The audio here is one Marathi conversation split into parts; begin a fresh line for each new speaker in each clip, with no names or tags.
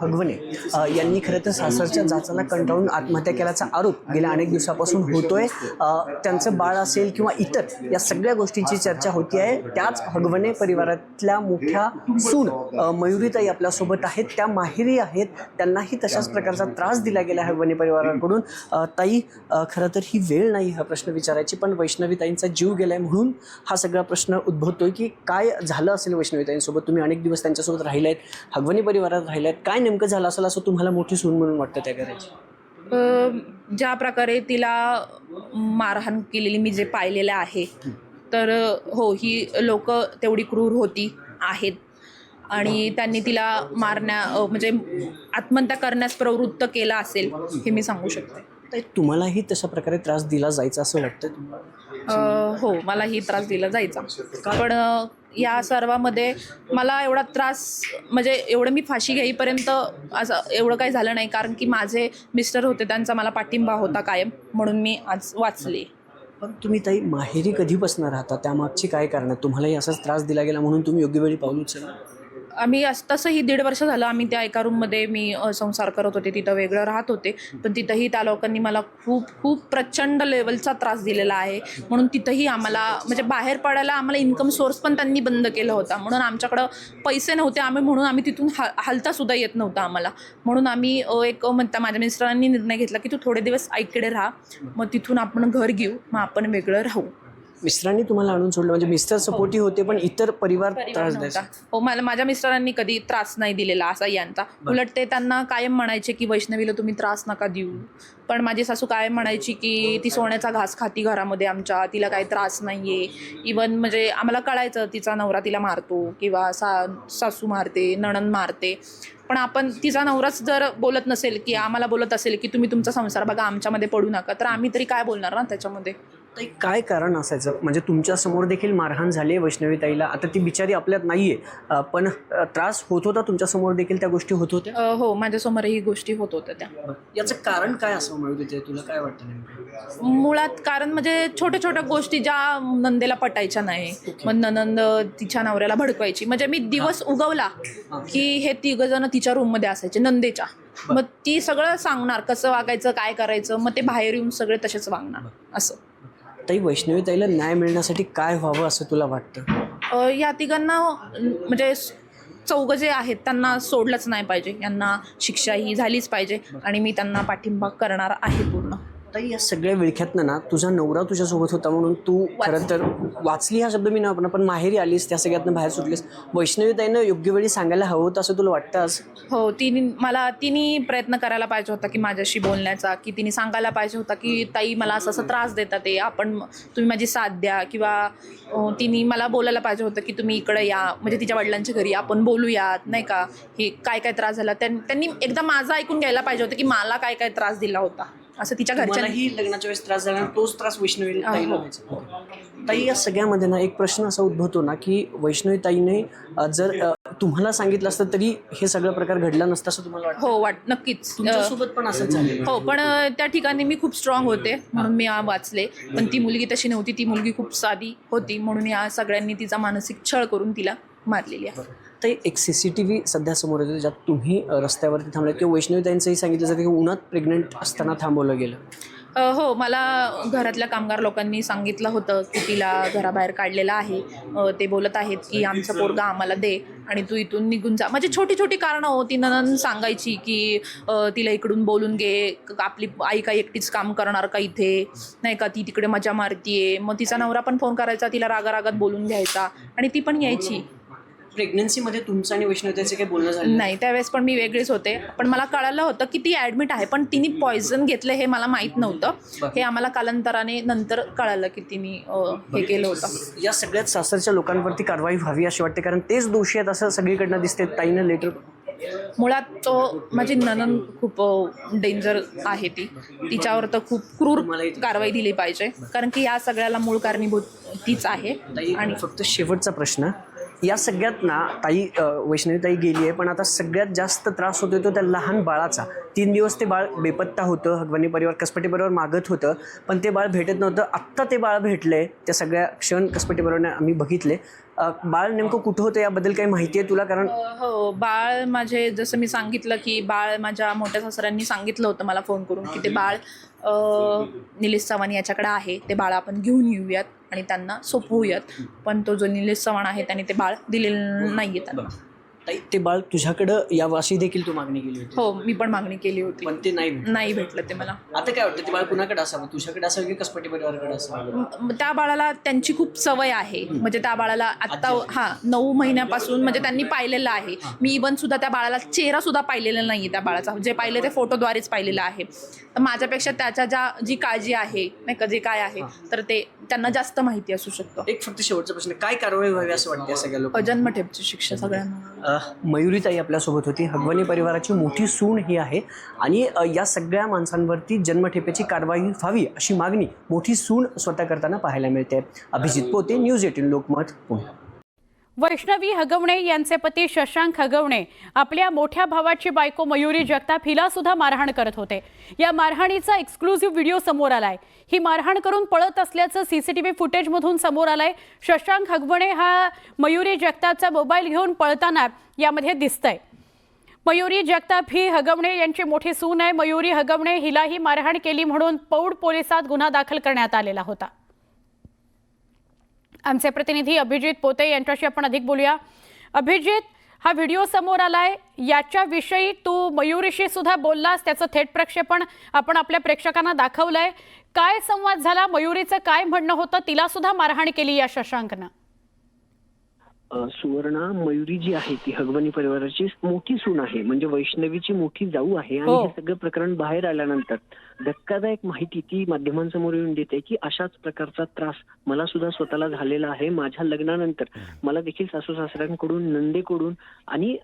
हगवणे यांनी खरं तर सासरच्या जाचाला कंटाळून आत्महत्या केल्याचा आरोप गेल्या अनेक दिवसापासून होतोय. त्यांचं बाळ असेल किंवा इतर या सगळ्या गोष्टींची चर्चा होती आहे. त्याच हगवणे परिवारातल्या मोठ्या सून मयुरीताई आपल्यासोबत आहेत. त्या माहेरी आहेत. त्यांनाही तशाच प्रकारचा त्रास दिला गेला आहे हगवणे परिवाराकडून. ताई खरं तर ही वेळ नाही हा प्रश्न विचारायची पण वैष्णवीताईंचा जीव गेलाय म्हणून हा सगळा प्रश्न उद्भवतोय की काय झालं असेल वैष्णवीताईंसोबत? तुम्ही अनेक दिवस त्यांच्यासोबत राहिले आहेत हगवणी परिवारात राहिले आहेत काय नेमकं झालं असेल असं तुम्हाला मोठी सून म्हणून वाटतं त्या घराची?
ज्या प्रकारे तिला मारहाण केलेली मी जे पाहिलेलं आहे तर हो ही लोक तेवढी क्रूर होती आहेत. आणि त्यांनी तिला मारण्या म्हणजे आत्महत्या करण्यास प्रवृत्त केला असेल हे मी सांगू शकते.
तुम्हालाही तशा प्रकारे त्रास दिला जायचा असं वाटतं तुम्हाला?
हो मलाही त्रास दिला जायचा. पण या सर्वामध्ये मला एवढा त्रास म्हणजे एवढं मी फाशी घेईपर्यंत असं एवढं काही झालं नाही कारण की माझे मिस्टर होते त्यांचा मला पाठिंबा होता कायम म्हणून मी आज वाचले.
पण तुम्ही ताई माहेरी कधीपासून राहता? त्यामागची काय कारण? आहे तुम्हालाही असाच त्रास दिला गेला म्हणून तुम्ही योग्य वेळी पाऊल उचललं?
आम्ही अस- तसंही दीड वर्ष झालं आम्ही त्या एका रूममध्ये मी संसार करत होते. तिथं वेगळं राहत होते. पण तिथंही त्या लोकांनी मला खूप खूप प्रचंड लेवलचा त्रास दिलेला आहे. म्हणून तिथंही आम्हाला म्हणजे बाहेर पडायला आम्हाला इन्कम सोर्स पण त्यांनी बंद केला होता. म्हणून आमच्याकडं पैसे नव्हते आम्ही म्हणून आम्ही तिथून हा हालतासुद्धा येत नव्हता आम्हाला. म्हणून आम्ही एक म्हणता माझ्या मिस्टरांनी निर्णय घेतला की तू थोडे दिवस ऐकडे राहा. मग तिथून आपण घर घेऊ. मग आपण वेगळं राहू.
मिस्टरांनी तुम्हाला आणून सोडलं. म्हणजे मिस्टर सपोर्टी होते पण इतर परिवार त्रास. द्यायचा.
हो मला माझ्या मिस्टरांनी कधी त्रास नाही दिलेला असा यांचा. उलट ते त्यांना कायम म्हणायचे की वैष्णवीला तुम्ही त्रास नका देऊ. पण माझी सासू कायम म्हणायची की ती सोन्याचा घास खाती घरामध्ये आमच्या. तिला काही त्रास नाही आहे इवन म्हणजे आम्हाला कळायचं तिचा नवरा तिला मारतो किंवा सा सासू मारते नणन मारते. पण आपण तिचा नवराच जर बोलत नसेल की आम्हाला बोलत असेल की तुम्ही तुमचा संसार बघा आमच्यामध्ये पडू नका. तर आम्ही तरी काय बोलणार ना त्याच्यामध्ये?
ताई, काय कारण असायचं? म्हणजे तुमच्यासमोर देखील मारहाण झाली वैष्णवी ताईला आता ती बिचारी आपल्यात नाहीये. अं, पण त्रास होत होता तुमच्यासमोर देखील त्या गोष्टी होत होत्या?
अ, हो माझ्यासमोरही गोष्टी होत होत्या त्या.
याचं कारण काय असं मिळू देते? तुला काय वाटतं नेमकं?
मुळात कारण म्हणजे छोट्या छोट्या गोष्टी ज्या नंदेला पटायच्या नाही. मग ननंद तिच्या नवऱ्याला भडकवायची. म्हणजे मी दिवस उगवला की हे तिघ जण तिच्या रूममध्ये असायचे नंदेच्या. मग ती सगळं सांगणार कसं वागायचं काय करायचं मग ते बाहेर येऊन सगळे तसेच वागणार. असं.
ताई वैष्णवी ताईला न्याय मिळण्यासाठी काय व्हावं असं तुला वाटतं?
या तिघांना म्हणजे चौघं जे आहेत त्यांना सोडलंच नाही पाहिजे. यांना शिक्षा ही झालीच पाहिजे आणि मी त्यांना पाठिंबा करणार आहे पूर्ण.
ताई या सगळ्या विळख्यातनं ना तुझा नवरा तुझ्यासोबत होता म्हणून तू खरं तर वाचली हा शब्द मी न आपण पण माहेरी आलीस त्या सगळ्यातनं बाहेर सुटलीस. वैष्णवी ताईनं योग्य वेळी सांगायला हवं होतं असं तुला वाटतं आज?
हो तिने मला तिने प्रयत्न करायला पाहिजे होता की माझ्याशी बोलण्याचा की तिने सांगायला पाहिजे होता की ताई मला असं असं त्रास देतात ते आपण तुम्ही माझी साथ द्या किंवा तिने मला बोलायला पाहिजे होतं की तुम्ही इकडं या म्हणजे तिच्या वडिलांच्या घरी आपण बोलूयात नाही का? हे काय काय त्रास झाला? त्यां- त्यांनी एकदा माझं ऐकून घ्यायला पाहिजे होतं की मला काय काय त्रास दिला होता. असं तिच्या घरच्या
मलाही लग्नाच्या वेळेस त्रास झाला तोच त्रास वैष्णवी ताईला व्हायचा. ताई या सगळ्यामध्ये ना एक प्रश्न असा उद्भवतो ना की वैष्णवी ताईने जर तुम्हाला सांगितलं असतं तरी हे सगळं प्रकार घडला नसतं असं तुम्हाला वाटतं?
हो वाट नक्कीच.
तुमच्यासोबत पण असंच झालेलं
हो पण त्या ठिकाणी मी खूप स्ट्रॉंग होते म्हणून मी आ, वाचले. पण ती मुलगी तशी नव्हती. ती मुलगी खूप साधी होती म्हणून या सगळ्यांनी तिचा मानसिक छळ करून तिला मारलेली आहे.
आत्ताही एक सी सी टी व्ही सध्या समोर येतो ज्यात तुम्ही रस्त्यावरती थांबले किंवा वैष्णवी त्यांचंही सांगितलं जातं की उन्हात प्रेग्नंट असताना थांबवलं गेलं.
हो मला घरातल्या कामगार लोकांनी सांगितलं होतं की तिला घराबाहेर काढलेलं आहे. ते बोलत आहेत की आमचा पोरगा आम्हाला दे आणि तू इथून निघून जा. म्हणजे छोटी छोटी कारणं होती ननन सांगायची की तिला इकडून बोलून घे. आपली आई का एकटीच काम करणार का इथे? नाही का ती तिकडे मजा मारतीये. मग तिचा नवरा पण फोन करायचा तिला रागारागात बोलून घ्यायचा. आणि ती पण यायची.
प्रेग्नन्सीमध्ये तुमचं आणि वैष्णवी ताईचं काही बोलणं झालं
नाही? त्यावेळेस पण मी वेगळीच होते. पण मला कळालं होतं की ती ॲडमिट आहे पण तिने पॉयझन घेतलं हे मला माहीत नव्हतं. हे आम्हाला कालांतराने नंतर कळालं की तिने हे केलं होतं.
या सगळ्यात सासरच्या लोकांवरती कारवाई व्हावी अशी वाटते कारण तेच दोषी आहेत असं सगळीकडनं दिसते. ताईनं लेटर
मुळात तो माझी ननन खूप डेंजर आहे ती. तिच्यावर तर खूप क्रूर कारवाई दिली पाहिजे. कारण की या सगळ्याला मूळ कारणीभूत तीच आहे. आणि
फक्त शेवटचा प्रश्न. या सगळ्यात ना ताई वैष्णवीताई गेली आहे पण आता सगळ्यात जास्त त्रास होतो तो त्या लहान बाळाचा. तीन दिवस ते बाळ बेपत्ता होतं हगवणी परिवार कसपटी परिवार मागत होतं पण ते बाळ भेटत नव्हतं. आत्ता ते बाळ भेटलं आहे त्या सगळ्या क्षण कसपटी परिवाराने आम्ही बघितले. बाळ नेमकं कुठं होतं याबद्दल काही माहिती आहे तुला? कारण
हो बाळ माझे जसं मी सांगितलं की बाळ माझ्या मोठ्या सासऱ्यांनी सांगितलं होतं मला फोन करून की ते बाळ निलेश चव्हाण याच्याकडे आहे. ते बाळ आपण घेऊन येऊयात आणि त्यांना सोपवूयात. पण तो जो निलेश चव्हाण आहे त्याने ते बाळ दिलेलं नाही आहे त्यांना
ताई, ते बाळ तुझ्याकडं यावं अशी देखील तू मागणी केली होती.
हो मी पण मागणी केली होती.
पण ते नाही भेटलं.
नाही भेटलं ते मला.
आता काय वाटतं ते बाळ कुणाकडे असावं? तुझ्याकडे असावं की कसपटी परिवाराकडे असावं?
म- त्या बाळाला त्यांची खूप सवय आहे. म्हणजे त्या बाळाला आत्ता हा नऊ महिन्यापासून म्हणजे त्यांनी पाहिलेलं आहे. मी इवन सुद्धा त्या बाळाला चेहरा सुद्धा पाहिलेला नाही त्या बाळाचा. जे पाहिले ते फोटोद्वारेच पाहिलेलं आहे. तर माझ्यापेक्षा त्याच्या ज्या जी काळजी आहे नाही का जे काय आहे तर ते त्यांना जास्त माहिती असू शकतं.
एक फक्त शेवटचा प्रश्न काय कारवाई व्हावी असं वाटतं या सगळ्या लोक
जन्मठेपची शिक्षा सगळ्यांना.
मयुरीताई आपल्यासोबत होती. हगवणी परिवाराची मोठी सून ही आहे. आणि या सगळ्या माणसांवरती जन्मठेपेची कारवाई व्हावी अशी मागणी मोठी सून स्वतः करताना पाहायला मिळते. Abhijit Pote news eighteen Lokmat Pune.
Vaishnavi Hagawane यांचे पती शशांक हगवणे आपल्या मोठ्या भावाची बायको मयुरी जगताप हिला सुद्धा मारहाण करत होते. या मारहाणीचा एक्सक्लुझिव्ह व्हिडिओ समोर आलाय. ही मारहाण करून पळत असल्याचं सीसीटीव्ही फुटेजमधून समोर आलंय. शशांक हगवणे हा मयुरी जगतापचा मोबाईल घेऊन पळताना यामध्ये दिसतंय. मयुरी जगताप ही हगवणे यांची मोठी सून आहे. मयुरी हगवणे हिलाही मारहाण केली म्हणून पौड पोलिसात गुन्हा दाखल करण्यात आलेला होता. आमचे प्रतिनिधी अभिजित पोते यांच्याशी आपण अधिक बोलूया. अभिजित हा व्हिडिओ समोर आलाय. याच्याविषयी तू मयुरीशी सुद्धा बोललास त्याचं थेट प्रक्षेपण आपण आपल्या प्रेक्षकांना दाखवलंय. काय संवाद झाला? मयुरीचं काय म्हणणं होतं? तिला सुद्धा मारहाण केली या शशांकनं.
सुवर्णा मयुरी जी आहे ती हगवणी परिवाराची मोठी सून आहे. म्हणजे वैष्णवीची मोठी जाऊ आहे. आणि
हो.
हे सगळं प्रकरण बाहेर आल्यानंतर धक्कादायक माहिती ती माध्यमांसमोर येऊन देते की अशाच प्रकारचा त्रास मला सुद्धा स्वतःला झालेला आहे. माझ्या लग्नानंतर मला देखील सासू सासऱ्यांकडून नंदेकडून आणि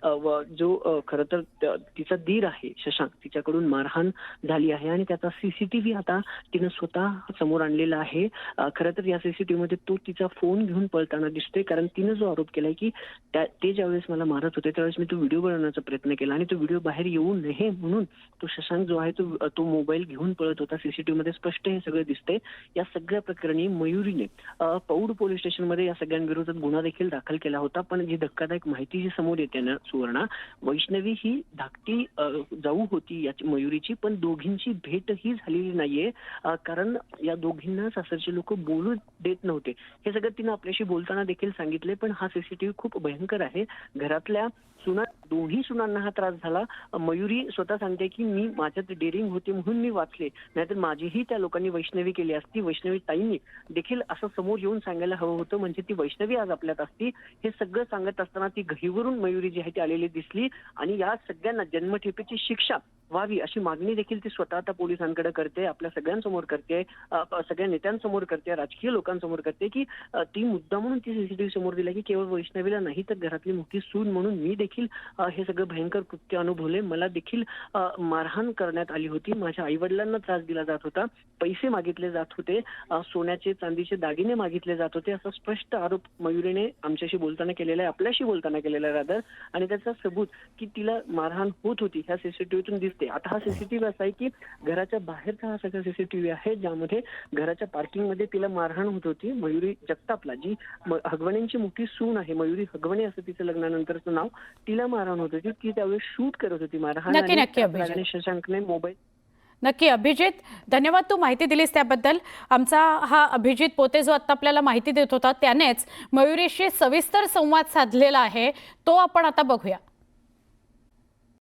जो खरं तर तिचा दीर आहे शशांक तिच्याकडून मारहाण झाली आहे. आणि त्याचा सीसीटीव्ही आता तिनं स्वतः समोर आणलेला आहे. खरं तर या सीसीटीव्ही मध्ये तो तिचा फोन घेऊन पळताना दिसतोय. कारण तिनं जो आरोप केलाय की त्या- ते ज्यावेळेस मला मारत होते त्यावेळेस मी तो व्हिडिओ बनवण्याचा प्रयत्न केला आणि तो व्हिडिओ बाहेर येऊ नये म्हणून तो शशांक जो आहे तो तो मोबाईल घेऊन पळत होता. सीसीटीव्ही मध्ये स्पष्ट हे सगळं दिसतंय. या सगळ्या प्रकरणी मयुरीने पौड पोलीस स्टेशनमध्ये या सगळ्यांविरोधात गुन्हा देखील दाखल केला होता. पण जी धक्कादायक माहिती जी समोर येते ना सुवर्णा. वैष्णवी ही धाकटी जाऊ होती याची मयुरीची पण दोघींची भेट ही झालेली नाहीये. कारण या दोघींना सासरचे लोक बोलू देत नव्हते. हे सगळं तिनं आपल्याशी बोलताना देखील सांगितले पण हा परिस्थिती खूप भयंकर आहे. घरातल्या सुना दोन्ही सुनांना हा त्रास झाला. मयुरी स्वतः सांगते की मी माझ्यात डेअरिंग होते म्हणून मी वाचले. नाहीतर माझीही त्या लोकांनी वैष्णवी केली असती वैष्णवी ताईंनी. देखील असं समोर येऊन सांगायला हवं होतं. म्हणजे ती वैष्णवी आज आपल्यात असती. हे सगळं सांगत असताना ती घहीवरून मयुरी जी आहे ती आलेली दिसली. आणि या सगळ्यांना जन्मठेपेची शिक्षा व्हावी अशी मागणी देखील ती स्वतः आता पोलिसांकडे करते आपल्या सगळ्यांसमोर करते सगळ्या नेत्यांसमोर करते राजकीय लोकांसमोर करते की ती मुद्दा म्हणून ती सीसीटीव्ही समोर दिला की केवळ वैष्णवीला नाही तर घरातली मोठी सून म्हणून मी देखील हे सगळं भयंकर कृत्य अनुभवले. मला देखील मारहाण करण्यात आली होती. माझ्या आई वडिलांना त्रास दिला जात होता. पैसे मागितले जात होते. सोन्याचे चांदीचे दागिने मागितले जात होते. असा स्पष्ट आरोप मयुरीने आमच्याशी बोलताना केलेला आहे. आपल्याशी बोलताना केलेला आहे रादर. आणि त्याचा सबूत की तिला मारहाण होत होती. ह्या सीसीटीव्हीतून दिसत आता हा सीसीटीव्ही असा आहे की घराच्या बाहेरचा हा सगळा सीसीटीव्ही आहे ज्यामध्ये घराच्या पार्किंगमध्ये तिला मारहाण होत होती. मयुरी जगतापला जी हगवणेंची मोठी सून आहे मयुरी हगवणे असं तिचं लग्नानंतरचं नाव तिला मारहाण होत होती. ती त्यावेळेस शूट करत होती मारहाण शशांकने मोबाईल
नक्की अभिजित धन्यवाद तू माहिती दिलीस त्याबद्दल. आमचा हा अभिजित पोते जो आत्ता आपल्याला माहिती देत होता त्यानेच मयुरीशी सविस्तर संवाद साधलेला आहे. तो आपण आता बघूया.